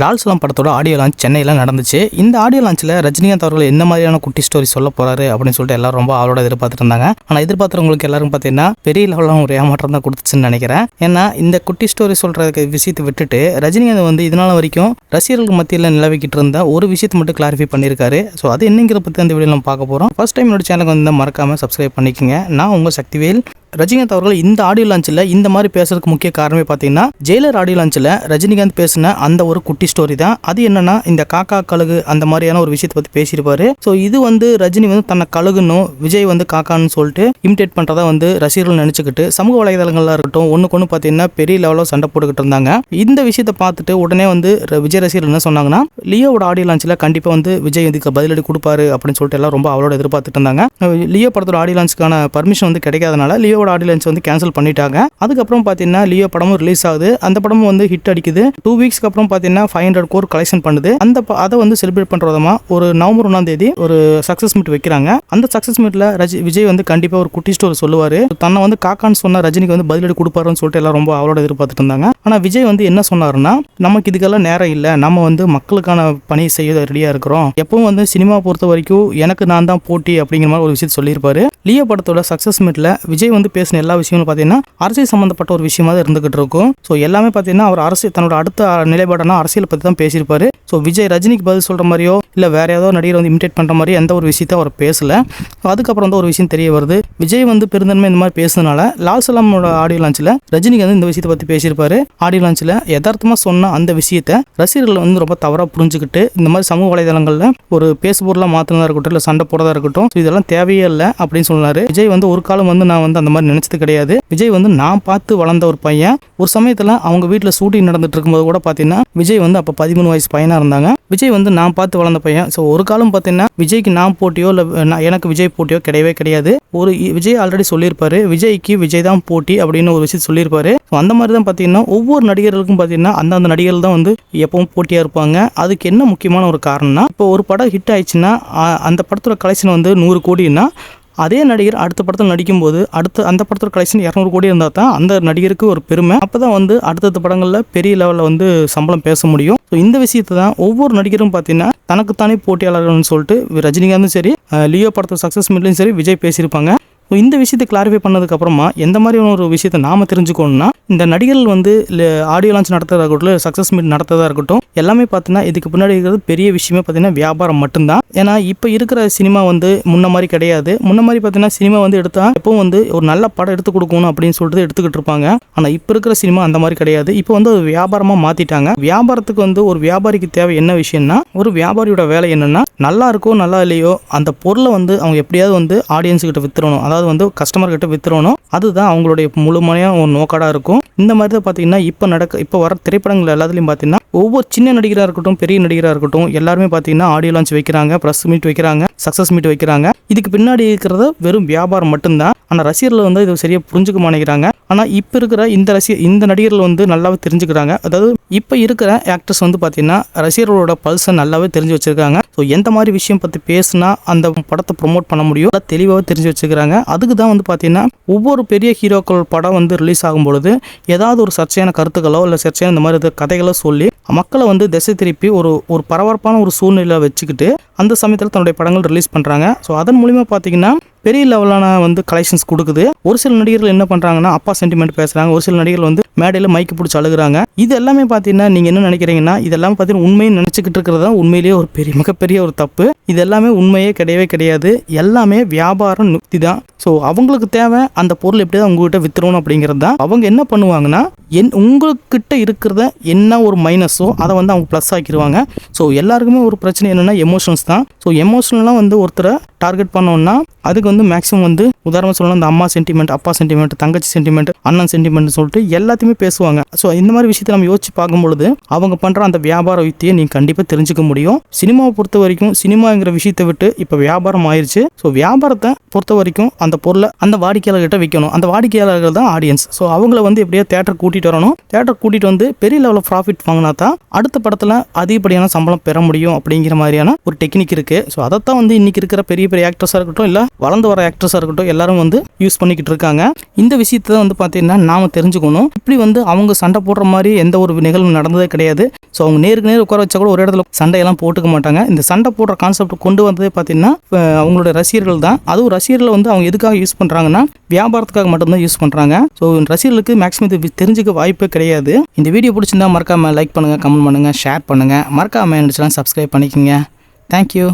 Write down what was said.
லால் சலம் படத்தோட audio launch சென்னையில் நடந்துச்சு. இந்த ஆடியோ லான்ச்சில் ரஜினிகாந்த் அவர்கள் எந்த மாதிரியான குட்டி ஸ்டோரி சொல்ல போறாரு அப்படின்னு சொல்லிட்டு எல்லாரும் ரொம்ப அவரோட எதிர்பார்த்துட்டு இருந்தாங்க. ஆனால் எதிர்பார்த்தவங்களுக்கு எல்லாரும் பார்த்தீங்கன்னா பெரிய லெவலில் ஒரு ஏமாற்றம் தான் கொடுத்துச்சுன்னு நினைக்கிறேன். ஏன்னா இந்த குட்டி ஸ்டோரி சொல்கிறதுக்கு விஷயத்தை விட்டுட்டு ரஜினிகாந்த் வந்து இதனால வரைக்கும் ரசிகர்களுக்கு மத்தியில் நிலவிக்கிட்டு இருந்த ஒரு விஷயத்தை மட்டும் கிளாரிஃபை பண்ணியிருக்காரு. ஸோ அது என்னங்கிற பற்றி அந்த வீடியோ நம்ம பார்க்க போகிறோம் ஃபர்ஸ்ட் டைம் என்னோட சேனலுக்கு வந்து மறக்காம சப்ஸ்கிரைப் பண்ணிக்கோங்க. நான் உங்கள் சக்திவேல். ரஜினிகாந்த் அவர்கள் இந்த ஆடியோ லான்ச்சில் இந்த மாதிரி பேசுறதுக்கு முக்கிய காரணமே பார்த்தீங்கன்னா ஜெயிலர் ஆடியோ லான்ச்சில் ரஜினிகாந்த் பேசின அந்த ஒரு குட்டி ஸ்டோரி தான். அது என்னன்னா இந்த காக்கா கழுகு அந்த மாதிரியான ஒரு விஷயத்தை பற்றி பேசியிருப்பாரு. ஸோ இது வந்து ரஜினி வந்து தன்னை கழுகுன்னு விஜய் வந்து காக்கான்னு சொல்லிட்டு இமிடேட் பண்ணுறதா வந்து ரசிகர்கள் நினச்சிக்கிட்டு சமூக வலைதளங்களாக இருக்கட்டும் ஒன்றுக்கு ஒன்று பார்த்தீங்கன்னா பெரிய லெவலில் சண்டை போட்டுக்கிட்டு இருந்தாங்க. இந்த விஷயத்தை பார்த்துட்டு உடனே வந்து விஜய் ரசிகர்கள் என்ன சொன்னாங்கன்னா லியோவோட ஆடியோ லான்ச்சில் கண்டிப்பாக வந்து விஜய் இதுக்கு பதிலடி கொடுப்பாரு அப்படின்னு சொல்லிட்டு எல்லாம் ரொம்ப அவளோட எதிர்பார்த்துட்டு இருந்தாங்க. லியோ படத்தோட ஆடியோ லான்ச்சுக்கான பர்மிஷன் வந்து கிடைக்காதனால லியோவோட ஆடியோ ஆடியன்ஸ் வந்து கேன்சல் பண்ணிட்டாங்க. அதுக்கப்புறம் பார்த்தீங்கன்னா லியோ படமும் ரிலீஸ் ஆகுது. அந்த படமும் வந்து ஹிட் அடிக்குது. டூ வீக்ஸ்க்கு அப்புறம் பார்த்தீங்கன்னா ஃபைவ் ஹண்ட்ரட் கோர் கலெக்ஷன் பண்ணுது. அந்த அதை வந்து செலிப்ரேட் பண்ணுற ஒரு நவம்பர் ஒன்றாம் தேதி ஒரு சக்ஸஸ் மீட் வைக்கிறாங்க. அந்த சக்ஸஸ் மீட்டில் ரஜி விஜய் வந்து கண்டிப்பாக ஒரு குட்டி ஸ்டோர் சொல்லுவார். தன்னை வந்து காக்கான்னு சொன்னால் ரஜினிக்கு வந்து பதிலடி கொடுப்பாருன்னு சொல்லிட்டு எல்லாம் ரொம்ப அவரோட எதிர்பார்த்துட்டு இருந்தாங்க. ஆனால் விஜய் வந்து என்ன சொன்னாருன்னா நமக்கு இதுக்கெல்லாம் நேரம் இல்லை. நம்ம வந்து மக்களுக்கான பணி செய்ய ரெடியாக இருக்கிறோம். எப்பவும் வந்து சினிமா பொறுத்த வரைக்கும் எனக்கு நான் தான் போட்டி அப்படிங்கிற மாதிரி ஒரு விஷயத்தை சொல்லியிருப்பாரு. லியோ படத்தோட சக்ஸஸ் மீட்டில் விஜய் வந்து பேசின எல்லா விஷயங்களும் பார்த்தீங்கன்னா அரசியல் சம்மந்தப்பட்ட ஒரு விஷயமா தான் இருந்துகிட்டு இருக்கும். ஸோ எல்லாமே பார்த்தீங்கன்னா அவர் அரசியல் தன்னோட அடுத்த நிலைப்பாடான அரசியல் பற்றி தான் பேசியிருப்பாரு. ஸோ விஜய் ரஜினிக்கு பதில் சொல்கிற மாதிரியோ இல்லை வேற ஏதோ நடிகர் வந்து இமிடேட் பண்ணுற மாதிரி எந்த ஒரு விஷயத்தையும் அவர் பேசலை. அதுக்கப்புறம் வந்து ஒரு விஷயம் தெரிய வருது. விஜய் வந்து பெருந்தன்மை இந்த மாதிரி பேசுனதுனால லால் சலாமோட ஆடியோ லான்ச்சில் ரஜினிக்கு வந்து இந்த விஷயத்தை பற்றி பேசியிருப்பாரு. ஆடியோ லான்ச்சில் யதார்த்தமாக சொன்ன அந்த விஷயத்தை ரசிகர்கள் வந்து ரொம்ப தவறாக புரிஞ்சுக்கிட்டு இந்த மாதிரி சமூக வலைதளங்களில் ஒரு பேசுபொருளாக மாற்றினதாக இருக்கட்டும் இல்லை சண்டை போடுறதா இருக்கட்டும் இதெல்லாம் தேவையே இல்லை அப்படின்னு சொன்னார். விஜய் வந்து ஒரு காலம் வந்து நான் வந்து அந்த மாதிரி நினைச்சது கிடையாது. விஜய் வந்து நான் பார்த்து வளர்ந்த ஒரு பையன். ஒரு சமயத்தில் அவங்க வீட்டில் ஷூட்டிங் நடந்துட்டு இருக்கும்போது கூட பார்த்தீங்கன்னா விஜய் வந்து அப்போ பதிமூணு வயசு பையனாக இருந்தாங்க. விஜய் வந்து நான் பார்த்து வளர்ந்த பையன். ஸோ ஒரு காலம் பார்த்தீங்கன்னா விஜய்க்கு நான் போட்டியோ இல்லை எனக்கு விஜய் போட்டியோ கிடையவே கிடையாது. ஒரு விஜய் ஆல்ரெடி சொல்லியிருப்பாரு விஜய்க்கு விஜய் தான் போட்டி அப்படின்னு ஒரு விஷயம் சொல்லியிருப்பாரு. ஸோ அந்த மாதிரி தான் பார்த்தீங்கன்னா ஒவ்வொரு நடிகர்களுக்கும் பார்த்தீங்கன்னா அந்தந்த நடிகர்கள் தான் வந்து எப்பவும் போட்டியாக இருப்பாங்க. அதுக்கு என்ன முக்கியமான ஒரு காரணம்னா இப்போ ஒரு படம் ஹிட் ஆயிடுச்சுன்னா அந்த படத்தோட கலெக்ஷன் வந்து நூறு கோடின்னா அதே நடிகர் அடுத்த படத்தில் நடிக்கும்போது அடுத்த அந்த படத்தோட கலெக்ஷன் இரநூறு கோடி இருந்தால் தான் அந்த நடிகருக்கு ஒரு பெருமை. அப்போ தான் வந்து அடுத்தடுத்த படங்களில் பெரிய லெவலில் வந்து சம்பளம் பேச முடியும். ஸோ இந்த விஷயத்தை தான் ஒவ்வொரு நடிகரும் பார்த்தீங்கன்னா தனக்குத்தானே போட்டியாளர்கள்னு சொல்லிட்டு ரஜினிகாந்தும் சரி லியோ படத்தோட சக்ஸஸ் மீட்லையும் சரி விஜய் பேசியிருப்பாங்க. இந்த விஷயத்தை கிளாரிஃபை பண்ணதுக்கப்புறமா எந்த மாதிரியான ஒரு விஷயத்தை நாம தெரிஞ்சுக்கணும்னா இந்த நடிகர்கள் வந்து ஆடியோ லான்ச் நடத்துறதா இருக்கட்டும் சக்ஸஸ் மீட் நடத்துறதா இருக்கட்டும் எல்லாமே பார்த்தீங்கன்னா இதுக்கு பின்னாடி இருக்கிறது பெரிய விஷயமே பார்த்தீங்கன்னா வியாபாரம் மட்டும்தான். ஏன்னா இப்போ இருக்கிற சினிமா வந்து முன்ன மாதிரி கிடையாது. முன்ன மாதிரி பார்த்தீங்கன்னா சினிமா வந்து எடுத்தால் எப்பவும் வந்து ஒரு நல்ல படம் எடுத்து கொடுக்கணும் அப்படின்னு சொல்லிட்டு எடுத்துக்கிட்டு இருப்பாங்க. ஆனால் இப்போ இருக்கிற சினிமா அந்த மாதிரி கிடையாது. இப்போ வந்து ஒரு வியாபாரமாக மாற்றிட்டாங்க வியாபாரத்துக்கு வந்து ஒரு வியாபாரிக்கு தேவை என்ன விஷயம்னா ஒரு வியாபாரியோட வேலை என்னன்னா நல்லா இருக்கோ நல்லா இல்லையோ அந்த பொருளை வந்து அவங்க எப்படியாவது வந்து ஆடியன்ஸ்கிட்ட வித்துறணும் அதாவது வந்து கஸ்டமர்கிட்ட வித்துறணும் அதுதான் அவங்களுடைய முழுமையாக ஒரு நோக்கடாக இருக்கும். இந்த மாதிரி தான் பார்த்தீங்கன்னா இப்போ நடக்க இப்போ வர திரைப்படங்கள் எல்லாத்துலேயும் பார்த்தீங்கன்னா ஒவ்வொரு சின்ன நடிகராக இருக்கட்டும் பெரிய நடிகராக இருக்கட்டும் எல்லாருமே பார்த்தீங்கன்னா ஆடியோ லான்ச் வைக்கிறாங்க ப்ரெஸ் மீட் வைக்கிறாங்க சக்ஸஸ் மீட் வைக்கிறாங்க. இதுக்கு பின்னாடி இருக்கிறது வெறும் வியாபாரம் மட்டும்தான். ஆனால் ரசிகர்கள் வந்து இது சரியாக புரிஞ்சுக்க மாட்டேங்கிறாங்க. ஆனால் இப்போ இருக்கிற இந்த ரசிகர் இந்த நடிகர்கள் வந்து நல்லாவே தெரிஞ்சுக்கிறாங்க. அதாவது இப்போ இருக்கிற ஆக்டர்ஸ் வந்து பார்த்தீங்கன்னா ரசிகர்களோட பல்ஸை நல்லாவே தெரிஞ்சு வச்சுருக்காங்க. ஸோ எந்த மாதிரி விஷயம் பற்றி பேசுனா அந்த படத்தை ப்ரொமோட் பண்ண முடியும் அதை தெளிவாக தெரிஞ்சு வச்சுக்கிறாங்க அதுக்கு தான் வந்து பார்த்தீங்கன்னா ஒவ்வொரு பெரிய ஹீரோக்கள் படம் வந்து ரிலீஸ் ஆகும் பொழுது ஏதாவது ஒரு சர்ச்சையான கருத்துக்களோ இல்லை சர்ச்சையான இந்த மாதிரி கதைகளோ சொல்லி மக்களை வந்து திசை திருப்பி ஒரு ஒரு பரபரப்பான ஒரு சூழ்நிலை வச்சுக்கிட்டு அந்த சமயத்தில் தன்னுடைய படங்கள் ரிலீஸ் பண்ணுறாங்க ஸோ அதன் மூலிமா பார்த்தீங்கன்னா பெரிய லெவலான வந்து கலெக்ஷன்ஸ் கொடுக்குது. ஒரு சில நடிகர்கள் என்ன பண்ணுறாங்கன்னா அப்பா சென்டிமெண்ட் பேசுகிறாங்க ஒரு சில நடிகர்கள் வந்து மேடையில் மைக்கு பிடிச்சி அழுகுறாங்க. இது எல்லாமே பார்த்தீங்கன்னா நீங்கள் என்ன நினைக்கிறீங்கன்னா இதெல்லாம் பார்த்தீங்கன்னா உண்மையை நினச்சிக்கிட்டு இருக்கிறது தான் உண்மையிலேயே ஒரு பெரிய மிகப்பெரிய ஒரு தப்பு. இது எல்லாமே உண்மையே கிடையவே கிடையாது. எல்லாமே வியாபாரம் நுக்தி தான். ஸோ அவங்களுக்கு தேவை அந்த பொருள் எப்படியாவது உங்ககிட்ட வித்துறணும் அப்படிங்கிறது தான். அவங்க என்ன பண்ணுவாங்கன்னா என் உங்ககிட்ட இருக்கிறத என்ன ஒரு மைனஸோ அதை வந்து அவங்க ப்ளஸ் ஆக்கிடுவாங்க ஸோ எல்லாருக்குமே ஒரு பிரச்சனை என்னென்னா எமோஷன்ஸ் தான். ஸோ எமோஷனலாக வந்து ஒருத்தரை டார்கெட் பண்ணோம்னா அதுக்கு வந்து மேக்ஸிமம் வந்து உதாரணமாக சொல்லணும் இந்த அம்மா சென்டிமெண்ட் அப்பா சென்டிமெண்ட் தங்கச்சி சென்டிமெண்ட் அண்ணன் சென்டிமெண்ட் சொல்லிட்டு எல்லாத்தையுமே பேசுவாங்க. ஸோ இந்த மாதிரி விஷயத்தை நம்ம யோசிச்சு பார்க்கும்பொழுது அவங்க பண்ணுற அந்த வியாபார யுக்தியை நீங்கள் கண்டிப்பாக தெரிஞ்சுக்க முடியும். சினிமாவை பொறுத்த வரைக்கும் சினிமாங்கிற விஷயத்தை விட்டு இப்போ வியாபாரம் ஆயிருச்சு. ஸோ வியாபாரத்தை பொறுத்த வரைக்கும் அந்த பொருளை அந்த வாடிக்கையாளர்கிட்ட விற்கணும் அந்த வாடிக்கையாளர்கள் தான் ஆடியன்ஸ் ஸோ அவங்கள வந்து எப்படியோ தேட்டர் கூட்டிகிட்டு வரணும். தேட்டர் கூட்டிகிட்டு வந்து பெரிய லெவலில் ப்ராஃபிட் வாங்கினா தான் அடுத்த படத்தில் அதிகப்படியான சம்பளம் பெற முடியும் அப்படிங்கிற மாதிரியான ஒரு டெக்னிக் இருக்குது ஸோ அதைத்தான் வந்து இன்றைக்கி இருக்கிற பெரிய பெரிய பெரிய ஆக்ட்ரஸாக இருக்கட்டும் இல்லை வளர்ந்து வர ஆக்ட்ரஸாக இருக்கட்டும் எல்லாரும் வந்து யூஸ் பண்ணிக்கிட்டு இருக்காங்க. இந்த விஷயத்தை தான் வந்து பார்த்தீங்கன்னா நாம் தெரிஞ்சுக்கணும். இப்படி வந்து அவங்க சண்டை போடுற மாதிரி எந்த ஒரு நிகழ்வு நடந்ததே கிடையாது. ஸோ அவங்க நேருக்கு நேர் உட்கார வச்சா கூட ஒரு இடத்துல சண்டையெல்லாம் போட்டுக்க மாட்டாங்க. இந்த சண்டை போடுற கான்செப்ட் கொண்டு வந்ததே பார்த்தீங்கன்னா அவங்களோட ரசிகர்கள் தான். அதுவும் ரசிகர்களை வந்து அவங்க எதுக்காக யூஸ் பண்ணுறாங்கன்னா வியாபாரத்துக்காக மட்டும்தான் யூஸ் பண்ணுறாங்க ஸோ ரசிகர்களுக்கு மேக்ஸிமம் இது தெரிஞ்சுக்க வாய்ப்பே கிடையாது. இந்த வீடியோ பிடிச்சிருந்தா மறக்காமல் லைக் பண்ணுங்கள் கமெண்ட் பண்ணுங்கள் ஷேர் பண்ணுங்கள் மறக்காமல் இருந்துச்சுன்னா சப்ஸ்கிரைப் பண்ணிக்கோங்க. தேங்க்யூ